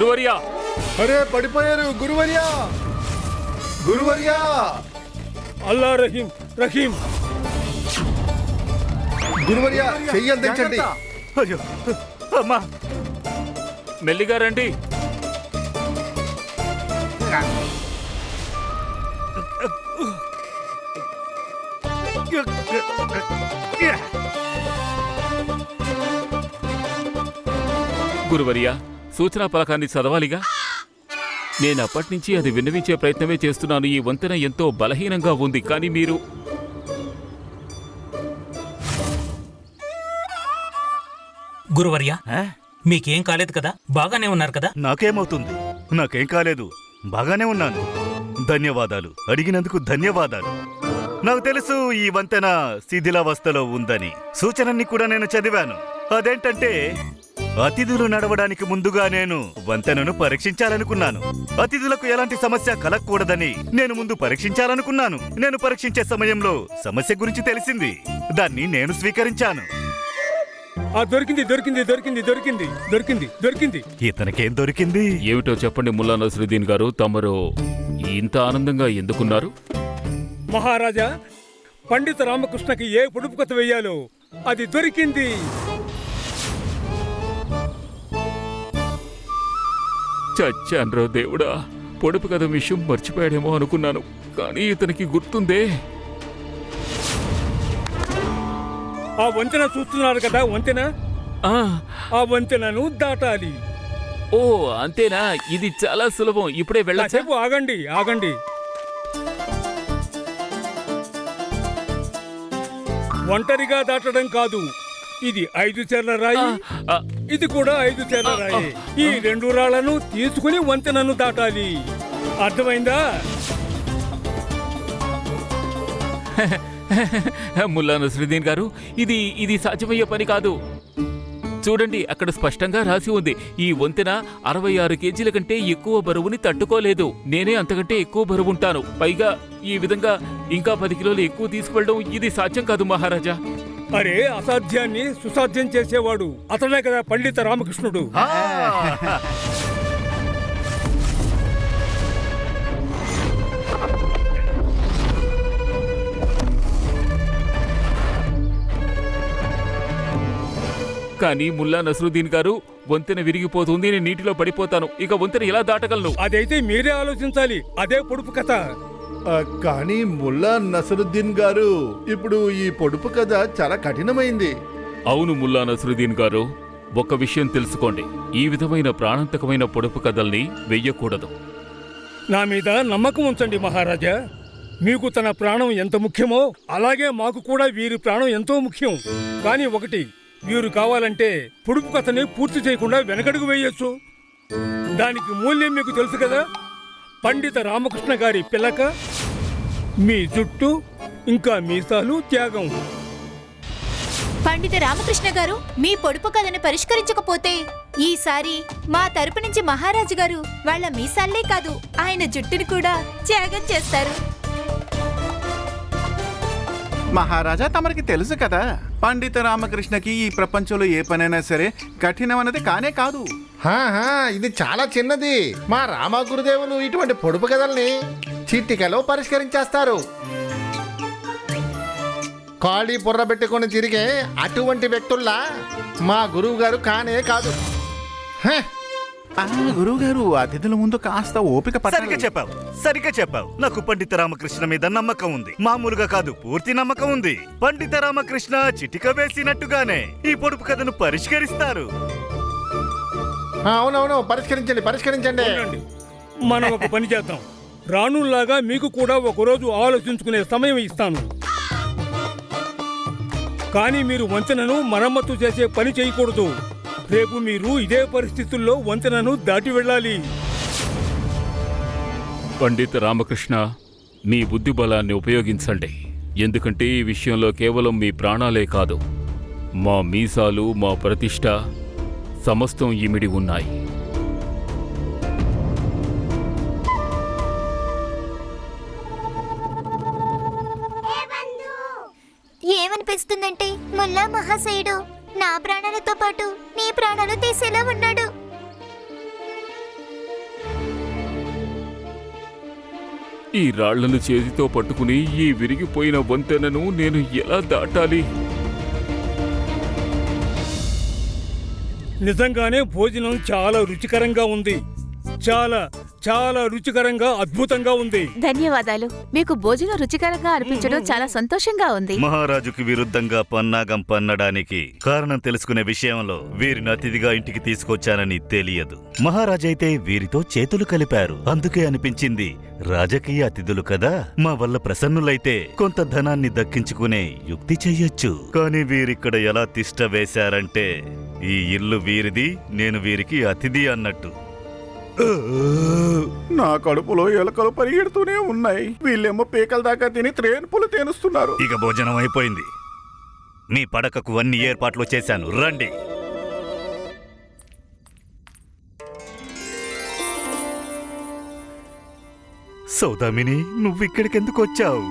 గురువర్యా. అరే పడిపోయారు గురువర్యా. గురువర్యా. అల్లా రహీం రహీం. గురువర్యా చెయ్యి అందించండి. అయ్యో అమ్మా. మెల్లిగా రండి. గురువర్యా. సూచనా పలకాన్ని చదవాలిగా? నేను అప్పటి నుంచి అది విన్నవించే ప్రయత్నమే చేస్తున్నాను. ఈ వంతెన ఎంతో బలహీనంగా ఉంది కానీ మీరు గురువర్య? మీకేం కాలేదు కదా? బాగానే ఉన్నారు కదా? నాకేమవుతుంది? నాకేం కాలేదు. బాగానే ఉన్నాను. ధన్యవాదాలు. అడిగినందుకు ధన్యవాదాలు. నాకు తెలుసు ఈ వంతెన శిథిలావస్థలో ఉందని. సూచనని కూడా నేను చదివాను. అదేంటంటే అతిథులు నడవడానికి ముందుగా నేను వంతెనను పరీక్షించాలనుకున్నాను. అతిథులకు ఎలాంటి సమస్య కలగకూడదని నేను ముందు పరీక్షించాలనుకున్నాను. నేను పరీక్షించే సమయంలో సమస్య గురించి తెలిసింది. దాన్ని నేను స్వీకరించాను. ఆ దొరికింది దొరికింది దొరికింది దొరికింది దొరికింది దొరికింది. ఇతనికేం దొరికింది? ఏమిటో చెప్పండి ముల్లా నసరుద్దీన్ గారు. తమరు ఇంత ఆనందంగా ఎందుకున్నారు? మహారాజా పండిత రామకృష్ణకి ఏ పొడుపు కథ వెయ్యాలో అది దొరికింది. చచ్చాన్రో దేవుడా. పొడుపు కథ విషయం మర్చిపోయాడేమో అనుకున్నాను కానీ ఇతనికి గుర్తుందే. ఆ వంతెన చూస్తున్నారు కదా వంతెన? ఆ. ఆ వంతెనను దాటాలి. ఓ అంతేనా? ఇది చాలా సులభం. ఇప్పుడే వెళ్ళచ్చా? కాసేపు ఆగండి ఆగండి. ఒంటరిగా దాటడం కాదు ఇది ఐదు చెర్ల రాయి. ఆ, ఇది కూడా ఐదు చెర్ల రాయి. ఈ రెండు రాళ్ళను తీసుకుని వంతెనను దాటాలి. అర్థమైందా? ముల్లా నసరుద్దీన్ గారు ఇది ఇది సాధ్యమయ్యే పని కాదు. చూడండి అక్కడ స్పష్టంగా రాసి ఉంది. ఈ వంతెన అరవై ఆరు కేజీల కంటే ఎక్కువ బరువుని తట్టుకోలేదు. నేనే అంతకంటే ఎక్కువ బరువు ఉంటాను. పైగా ఈ విధంగా ఇంకా పది కిలోలు ఎక్కువ తీసుకువెళ్ళడం ఇది సాధ్యం కాదు మహారాజా. అరే అసాధ్యాన్ని సుసాధ్యం చేసేవాడు అతడే కదా పండిత రామకృష్ణుడు. కానీ ముల్లా నసరుద్దీన్ గారు వంతెన విరిగిపోతుంది నేను నీటిలో పడిపోతాను. ఇక వంతెన ఎలా దాటగలను? అదైతే మీరే ఆలోచించాలి. అదే పొడుపు కథ. కానీ ముల్లా నసరుద్దీన్ గారు ఇప్పుడు ఈ పొడుపు కథ చాలా కఠినమైంది. అవును ముల్లా నసరుద్దీన్ గారు ఒక విషయం తెలుసుకోండి. ఈ విధమైన ప్రాణాంతకమైన పొడుపు కథల్ని వెయ్యకూడదు నా మీద నమ్మకం ఉంచండి మహారాజా. మీకు తన ప్రాణం ఎంత ముఖ్యమో అలాగే మాకు కూడా వీరి ప్రాణం ఎంతో ముఖ్యం. కానీ ఒకటి వీరు కావాలంటే పొడుపు కథని పూర్తి చేయకుండా వెనకడుగు వేయొచ్చు. దానికి మూల్యం మీకు తెలుసు కదా? పండిత రామకృష్ణ గారి పిల్లక మీ జుట్టు ఇంకా మీసాలు త్యాగం. పండిత రామకృష్ణ గారు మీ పొడుపు కథను పరిష్కరించకపోతే ఈసారి మా తరపు నుంచి మహారాజు గారు వాళ్ళ మీసాల్లే కాదు ఆయన జుట్టుని కూడా త్యాగం చేస్తారు. మహారాజా తమరికి తెలుసు కదా పండిత రామకృష్ణకి ఈ ప్రపంచంలో ఏ పనైనా సరే కఠినమన్నది కానే కాదు. ఇది చాలా చిన్నది. మా రామ గురుదేవులు ఇటువంటి పొడుపు కథల్ని చిట్టికలో పరిష్కరించేస్తారు. ఖాళీ బుర్ర పెట్టుకొని తిరిగే అటువంటి వ్యక్తుల్లా మా గురువు గారు కానే కాదు. గురువు గారు అతిథుల ముందు కాస్త ఓపిక సరిగ్గా చెప్పావు. సరిగ్గా చెప్పావు. నాకు పండిత రామకృష్ణ మీద నమ్మకం ఉంది. మామూలుగా కాదు పూర్తి నమ్మకం ఉంది. పండిత రామకృష్ణ చిటిక వేసినట్టుగానే ఈ పొడుపు కథను పరిష్కరిస్తారు. అవునవును పరిష్కరించండి పరిష్కరించండి. మనం ఒక పని చేద్దాం. రానుల్లాగా మీకు కూడా ఒకరోజు ఆలోచించుకునే సమయం ఇస్తాను. కానీ మీరు వంతెనను మరమ్మతు చేసే పని చేయకూడదు. రేపు మీరు ఇదే పరిస్థితుల్లో వంతెనను దాటి వెళ్ళాలి. పండిత రామకృష్ణ మీ బుద్ధి బలాన్ని ఉపయోగించండి. ఎందుకంటే ఈ విషయంలో కేవలం మీ ప్రాణాలే కాదు. మా మీసాలు మా ప్రతిష్ట సమస్తం ఇమిడి ఉన్నాయి. ఏమనిపిస్తుందంటే ముల్లా మహాశయుడు నా ప్రాణాలతో పాటు నీ ప్రాణాలు తీసేలా ఉన్నాడు. ఈ రాళ్ళను చేతితో పట్టుకుని ఈ విరిగిపోయిన వంతెనను నేను ఎలా దాటాలి? నిజంగానే భోజనం చాలా రుచికరంగా ఉంది. చాలా చాలా రుచికరంగా అద్భుతంగా ఉంది. ధన్యవాదాలు. మీకు భోజనం రుచికరంగా అనిపించడం చాలా సంతోషంగా ఉంది. మహారాజుకి విరుద్ధంగా పన్నాగం పన్నడానికి కారణం తెలుసుకునే విషయంలో వీరిని అతిథిగా ఇంటికి తీసుకొచ్చానని తెలియదు. మహారాజైతే వీరితో చేతులు కలిపారు. అందుకే అనిపించింది రాజకీయ అతిథులు కదా. మా వల్ల ప్రసన్నులైతే కొంత ధనాన్ని దక్కించుకునే యుక్తి చెయ్యొచ్చు కానీ వీరిక్కడ ఎలా తిష్ట వేశారంటే ఈ ఇల్లు వీరిది నేను వీరికి అతిథి అన్నట్టు. నా కడుపులో ఎలకలు పరిగెడుతూనే ఉన్నాయి. వీళ్ళేమో పీకల దాకా తిని త్రేన్పులు తేనుస్తున్నారు. ఇక భోజనం అయిపోయింది. మీ పడకకు అన్ని ఏర్పాట్లు చేశాను. రండి. సౌదామిని నువ్విక్కడికెందుకు వచ్చావు?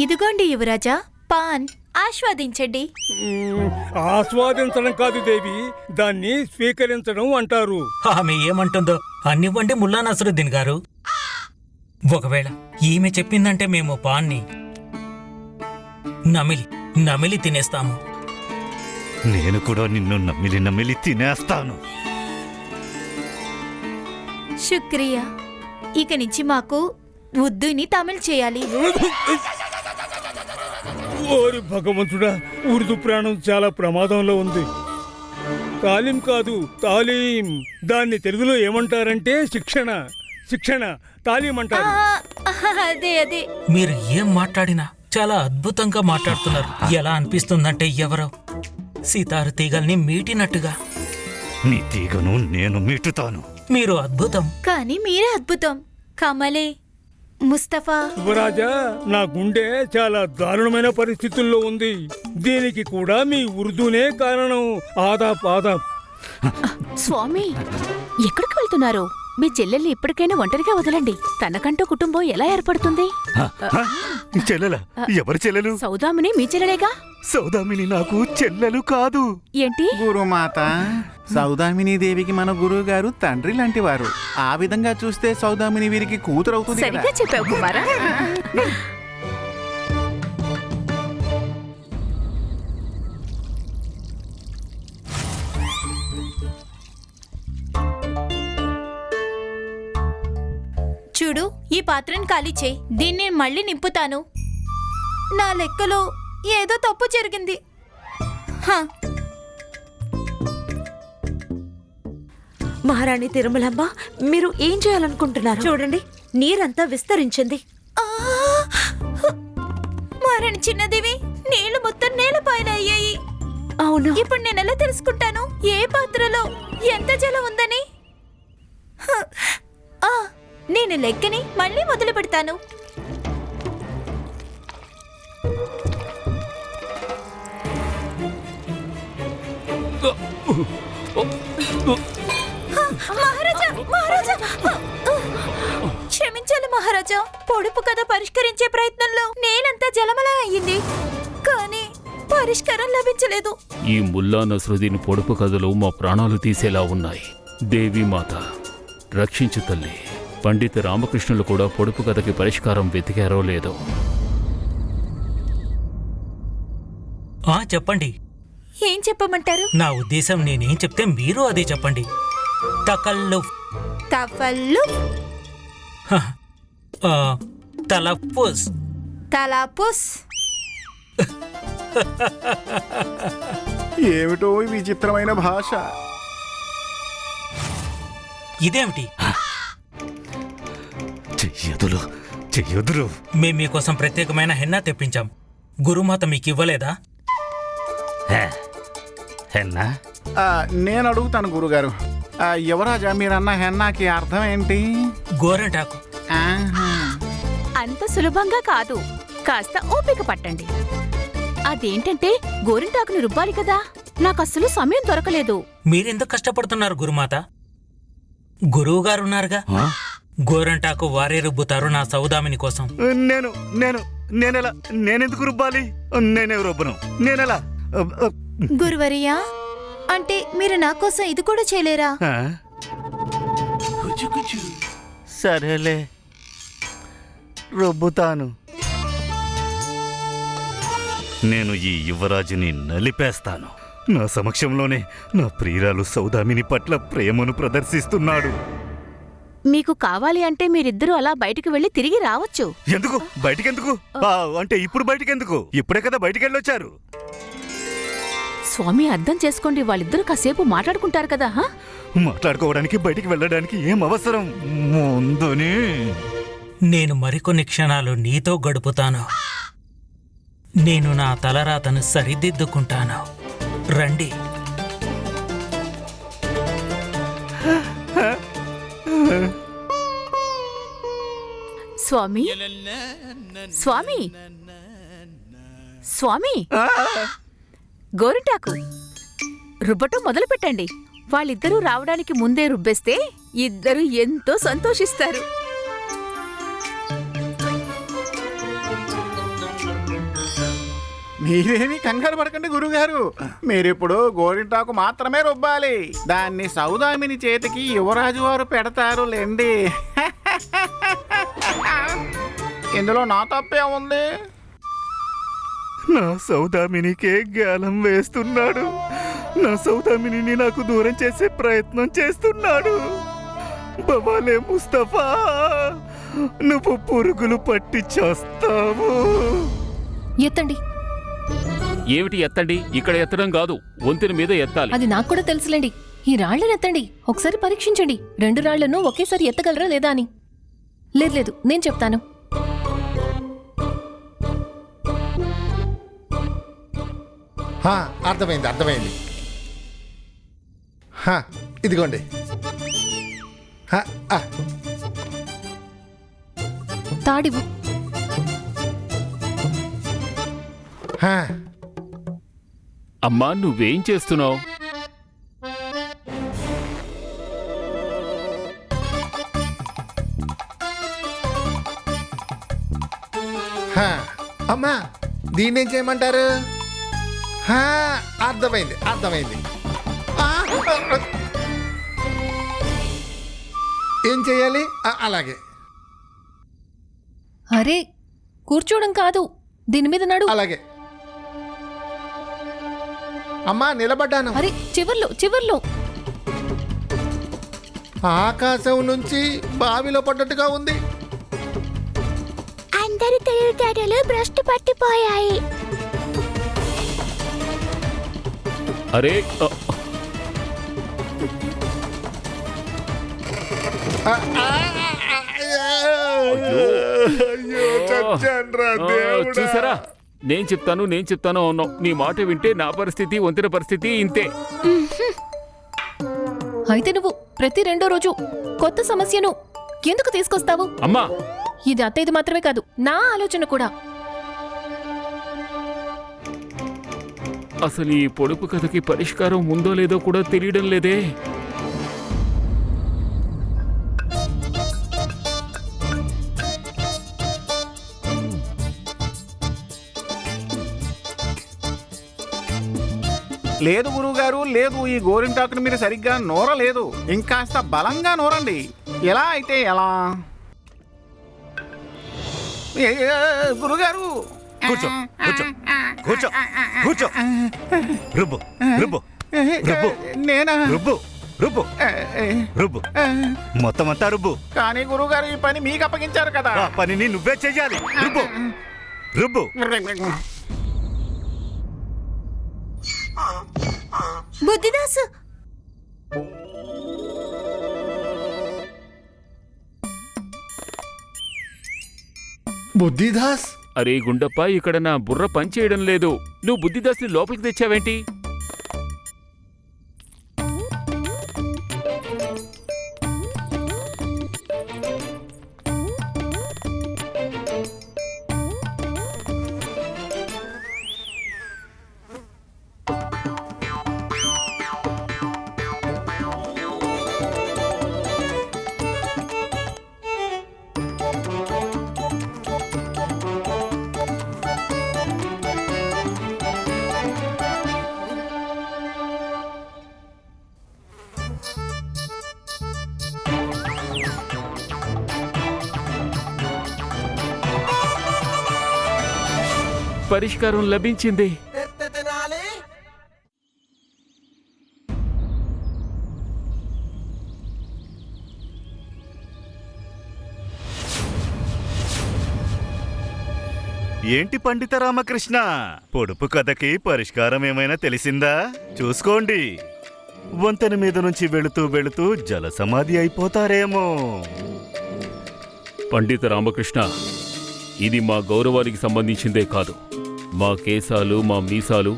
ఇదిగోండి యువరాజా పాన్. ఆస్వాదించండి. ఆస్వాదించడం కాదు దేవి దాన్ని స్వీకరించడం అంటారు. ఆమె ఏమంటుందో అన్నివ్వండి ముల్లా నసరుద్దీన్ గారు. ఒకవేళ ఈమె చెప్పిందంటే మేము పాన్ని నమిలి నమిలి తినేస్తాము. నేను కూడా నిన్ను నమ్మిలి నమ్మిలి తినేస్తాను. శుక్రియా ఇక నుంచి మాకు ఉద్దుని తమిళ్ చేయాలి. ఓరి భగవంతుడా ఉర్దూ ప్రాణం చాలా ప్రమాదంలో ఉంది. తాలీం కాదు తాలీం. దాన్ని తెలుగులో ఏమంటారంటే శిక్షణ శిక్షణ తాలీం అంటారు. అదే అదే. మీరు ఏం మాట్లాడినా చాలా అద్భుతంగా మాట్లాడుతున్నారు. ఎలా అనిపిస్తుందంటే ఎవరో? సీతారు తీగల్ని మీటినట్టుగా. నీ తీగను నేను మీటుతాను. మీరు అద్భుతం. కానీ మీరే అద్భుతం. కమలే ముస్తఫా? యువరాజా నా గుండె చాలా దారుణమైన పరిస్థితుల్లో ఉంది. దీనికి కూడా మీ ఉర్దూనే కారణం. ఆదాప్ ఆదాప్ స్వామి ఎక్కడికి వెళ్తున్నారు? మీ చెల్లెల్ని ఇప్పటికైనా ఒంటరిగా వదలండి. తనకంటూ కుటుంబం ఎలా ఏర్పడుతుంది? చెల్లెల? ఎవరి చెల్లెలు? సౌదామిని మీ చెల్లెలేగా? సౌదామిని నాకు చెల్లెలు కాదు. ఏంటి? గురుమాత సౌదామిని దేవికి మన గురువు గారు తండ్రి లాంటి వారు ఆ విధంగా చూస్తే సౌదామిని వీరికి కూతురు అవుతుంది కదా. సరిగ్గా చెప్పావు కుమారా. చూడు ఈ పాత్రను ఖాళీ చేయి. దీన్ని నేను మళ్ళీ నింపుతాను. నా లెక్కలో ఏదో తప్పు జరిగింది. హ, మహారాణి తిరుమలమ్మ మీరు ఏం చేయాలనుకుంటున్నారు? చూడండి నీరంతా విస్తరించింది! మారని చిన్నదివి నీళ్ళు మొత్తం నేలపైన అయ్యాయి. అవును. ఇప్పుడు నేను ఎలా తెలుసుకుంటాను? ఏ పాత్రలో ఎంత జలం ఉందని? నేను లెక్కని మళ్ళీ మొదలు పెడతాను మహారాజా మహారాజా. క్షమించాలి మహారాజా. పొడుపు కథ పరిష్కరించే ప్రయత్నంలో నేనంతా జలమలా అయ్యింది. కానీ పరిష్కారం లభించలేదు. ఈ ముల్లా నసరుద్దీన్ పొడుపు కథలు మా ప్రాణాలు తీసేలా ఉన్నాయి. దేవీమాత రక్షించు తల్లి. పండిత రామకృష్ణులు కూడా పొడుపు కథకి పరిష్కారం వెతికారో లేదో. ఆ చెప్పండి. ఏం చెప్పమంటారు? నా ఉద్దేశం నేనేం చెప్తే మీరు అదే చెప్పండి. తకల్లు. తఫల్లు తలఫుస్ తలాపుస్. ఏమిటో ఈ విచిత్రమైన భాష. ఇదేమిటి? చెయ్యదులు చెయ్యదులు. మేం మీకోసం ప్రత్యేకమైన హెన్నా తెప్పించాం. గురుమాత మీకు ఇవ్వలేదా హెన్నా? ఆ, నేను అడుగుతాను గురుగారు. ఆ, యువరాజా మీరన్న హెన్నాకి అర్థం ఏంటి? గోరంటాకు. ఆహా. అంత సులభంగా కాదు. కాస్త ఓపిక పట్టండి. అదేంటంటే గోరింటాకుని రుబ్బాలి కదా? నాకు అస్సలు సమయం దొరకలేదు. మీరెందుకు కష్టపడుతున్నారు గురుమాత? గురువు గారు ఉన్నారుగా? గోరంటాకు వారే రుబ్బుతారు నా సౌదామిని కోసం. నేను నేను నేనెలా నేనెందుకు రుబ్బాలి? నేనే రుబ్బను. నేనెలా గురువరియా అంటే మీరు నా కోసం ఇది కూడా చేయలేరా? సరేలే. రుబ్బుతాను. నేను ఈ యువరాజుని నలిపేస్తాను. నా సమక్షంలోనే నా ప్రియురాలు సౌదామిని పట్ల ప్రేమను ప్రదర్శిస్తున్నాడు. మీకు కావాలి అంటే మీరిద్దరూ అలా బయటికి వెళ్ళి తిరిగి రావచ్చు. ఎందుకు? బయటికెందుకు? ఆ, అంటే ఇప్పుడు బయటికెందుకు? ఇప్పుడే కదా బయటికెళ్ళొచ్చారు. స్వామి అర్థం చేసుకోండి వాళ్ళిద్దరూ కాసేపు మాట్లాడుకుంటారు కదా హా? మాట్లాడుకోవడానికి బయటికి వెళ్ళడానికి ఏం అవసరం? ముందుని. నేను మరికొన్ని క్షణాలు నీతో గడుపుతాను. నేను నా తలరాతను సరిదిద్దుకుంటాను. రండి. స్వామి? స్వామి? స్వామి? గోరింటాకు. రుబ్బటం మొదలు పెట్టండి వాళ్ళిద్దరూ రావడానికి ముందే రుబ్బేస్తే ఇద్దరు ఎంతో సంతోషిస్తారు. మీరేమి కంగారు పడకండి గురుగారు. మీరిప్పుడు గోరింటాకు మాత్రమే రుబ్బాలి. దాన్ని సౌదామిని చేతికి యువరాజు వారు పెడతారు లేండి. ఇందులో నా తప్పే ఉంది. నా సౌదామినికే గాలం వేస్తున్నాడు. నా సౌదామిని నాకు దూరం చేసే ప్రయత్నం చేస్తున్నాడు. బవాలే ముస్తఫా నువ్వు పురుగులు పట్టి చేస్తావు. ఎత్తండి. ఏమిటి ఎత్తండి? ఇక్కడ ఎత్తడం కాదు వంతెన మీద ఎత్తాలి. అది నాకు కూడా తెలుసులేండి. ఈ రాళ్ళను ఎత్తండి. ఒకసారి పరీక్షించండి. రెండు రాళ్ళను ఒకేసారి ఎత్తగలరా లేదా అని. లేదు లేదు నేను చెప్తాను. అర్థమైంది అర్థమైంది. హా, ఇదిగోండి. తాడివు హా. అమ్మా నువ్వేం చేస్తున్నావు? హా, అమ్మా దీన్ని ఏం చేయమంటారు? అర్థమైంది అర్థమైంది. ఏం చేయాలి? ఆ, అలాగే. అరే కూర్చోవడం కాదు దీని మీద నడు. అలాగే. అమ్మా నిలబడ్డాను. అరే చివర్లో చివర్లో. ఆకాశం నుంచి బావిలో పడ్డట్టుగా ఉంది. అందరి తెలివితేటలు భ్రష్టు పట్టిపోయాయి. అరే. చూసారా? నేను చెప్తాను నేను చెప్తాను అన్నావు. నీ మాట వింటే నా పరిస్థితి వంతెన పరిస్థితి ఇంతే. అయితే నువ్వు ప్రతి రెండో రోజు కొత్త సమస్యను ఎందుకు తీసుకొస్తావు? అమ్మా. ఇది అత్తయ్యది మాత్రమే కాదు నా ఆలోచన కూడా. అసలు ఈ పొడుపు కథకి పరిష్కారం ఉందో లేదో కూడా తెలియడం లేదే. లేదు గురువుగారు లేదు ఈ గోరింటాకుని మీరు సరిగ్గా నూరలేదు ఇంకాస్త బలంగా నూరండి. ఎలా అయితే ఎలా? గురుగారు కూర్చో కూర్చో కూర్చో కూర్చో. రుబ్బు రుబ్బు రుబ్బు నేనా? రుబ్బు రుబ్బు రుబ్బు. మొత్తం అంతా రుబ్బు. కానీ గురువుగారు ఈ పని మీకు అప్పగించారు కదా. ఆ పనిని నువ్వే చెయ్యాలి. రుబ్బు రుబ్బు. బుద్ధిదాసు. బుద్ధిదాస్? అరే గుండప్ప ఇక్కడ నా బుర్ర పనిచేయడం లేదు. నువ్వు బుద్ధిదాస్ని లోపలికి తెచ్చావేంటి? పరిష్కారం లభించింది. ఏంటి పండిత రామకృష్ణ? పొడుపు కథకి పరిష్కారం ఏమైనా తెలిసిందా? చూసుకోండి. వంతెన మీద నుంచి వెళుతూ వెళుతూ జల సమాధి అయిపోతారేమో. పండిత రామకృష్ణ ఇది మా గౌరవానికి సంబంధించిందే కాదు. మా కేశాలు మా మీసాలు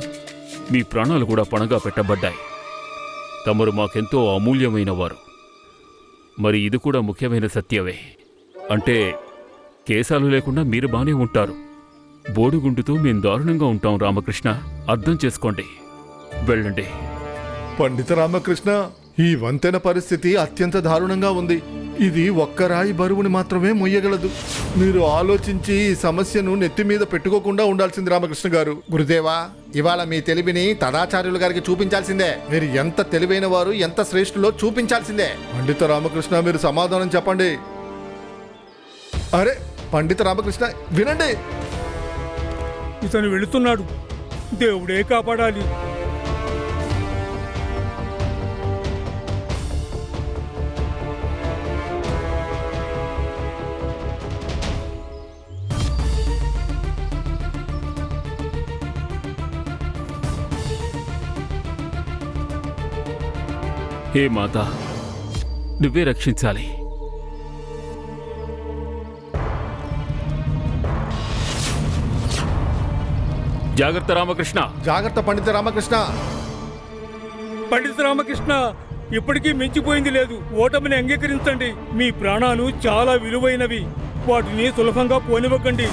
మీ ప్రాణాలు కూడా పణగా పెట్టబడ్డాయి. తమరు మాకెంతో అమూల్యమైన వారు. మరి ఇది కూడా ముఖ్యమైన సత్యమే. అంటే కేశాలు లేకుండా మీరు బానే ఉంటారు. బోడుగుండుతో మేం దారుణంగా ఉంటాం రామకృష్ణ. అర్థం చేసుకోండి. వెళ్ళండి. పండిత రామకృష్ణ ఈ వంతెన పరిస్థితి అత్యంత దారుణంగా ఉంది. ఇది ఒక్క రాయి బరువుని మాత్రమే మొయ్యగలదు. మీరు ఆలోచించి ఈ సమస్యను నెత్తి మీద పెట్టుకోకుండా ఉండాల్సింది రామకృష్ణ గారు. గురుదేవా ఇవాళ మీ తెలివిని తదాచార్యుల గారికి చూపించాల్సిందే. మీరు ఎంత తెలివైన వారు ఎంత శ్రేష్ఠులో చూపించాల్సిందే. పండిత రామకృష్ణ మీరు సమాధానం చెప్పండి. అరే పండిత రామకృష్ణ వినండి. ఇతను వెళుతున్నాడు. దేవుడే కాపాడాలి. హే మాత నువ్వే రక్షించాలి. జాగ్రత్త రామకృష్ణ. జాగ్రత్త పండిత రామకృష్ణ. పండిత రామకృష్ణ ఇప్పటికీ మించిపోయింది లేదు. ఓటమిని అంగీకరించండి. మీ ప్రాణాలు చాలా విలువైనవి. వాటిని సులభంగా పోనివ్వకండి.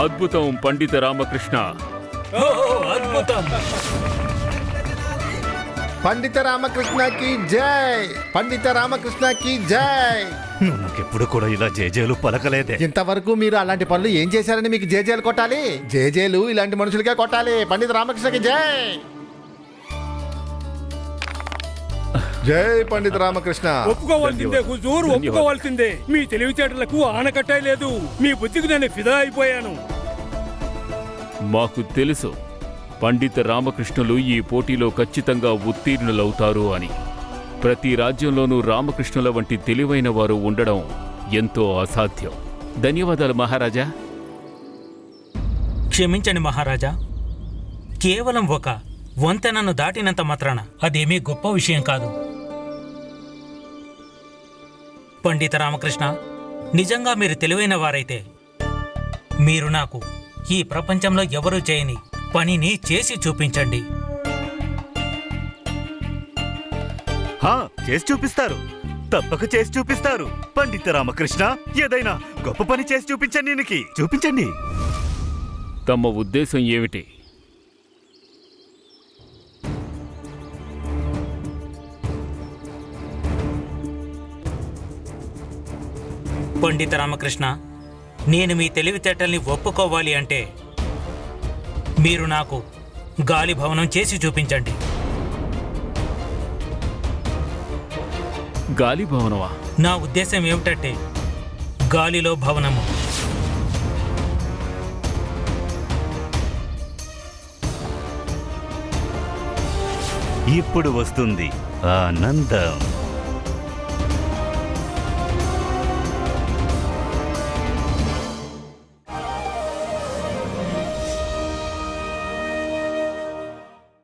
అద్భుతం పండిత రామకృష్ణ. ఓహో అద్భుతం. పండిత రామకృష్ణకి జై! పండిత రామకృష్ణకి జై! నువ్వు నాకెప్పుడు కూడా ఇలా జేజేలు పలకలేదే. ఇంతవరకు మీరు అలాంటి పనులు ఏం చేశారని మీకు జేజేలు కొట్టాలి? జేజేలు ఇలాంటి మనుషులకే కొట్టాలి. పండిత రామకృష్ణకి జై! జై పండిత రామకృష్ణ. ఒప్పుకోవాల్సిందే హుజూర్ ఒప్పుకోవాల్సిందే. మీ తెలివితేటలకు ఆనకట్టే లేదు. మీ బుద్ధికి నేను ఫిదా అయిపోయాను మాకు తెలుసు పండిత రామకృష్ణులు ఈ పోటీలో ఖచ్చితంగా ఉత్తీర్ణులవుతారు అని. ప్రతి రాజ్యంలోనూ రామకృష్ణుల వంటి తెలివైన వారు ఉండడం ఎంతో అసాధ్యం. ధన్యవాదాలు మహారాజా. క్షమించండి మహారాజా. కేవలం ఒక వంతెనను దాటినంత మాత్రాన అదేమీ గొప్ప విషయం కాదు. పండిత రామకృష్ణ నిజంగా మీరు తెలివైన వారైతే మీరు నాకు ఈ ప్రపంచంలో ఎవరూ చేయని పనిని చేసి చూపించండి. హా చేసి చూపిస్తారు. తప్పక చేసి చూపిస్తారు. పండిత రామకృష్ణ ఏదైనా గొప్ప పని చేసి చూపించండి ఈయనకి చూపించండి. తమ ఉద్దేశం ఏమిటి? పండిత రామకృష్ణ నేను మీ తెలివితేటల్ని ఒప్పుకోవాలి అంటే మీరు నాకు గాలి భవనం చేసి చూపించండి. గాలి భవనమా? నా ఉద్దేశం ఏమిటంటే గాలిలో భవనము. ఇప్పుడు వస్తుంది ఆనందం.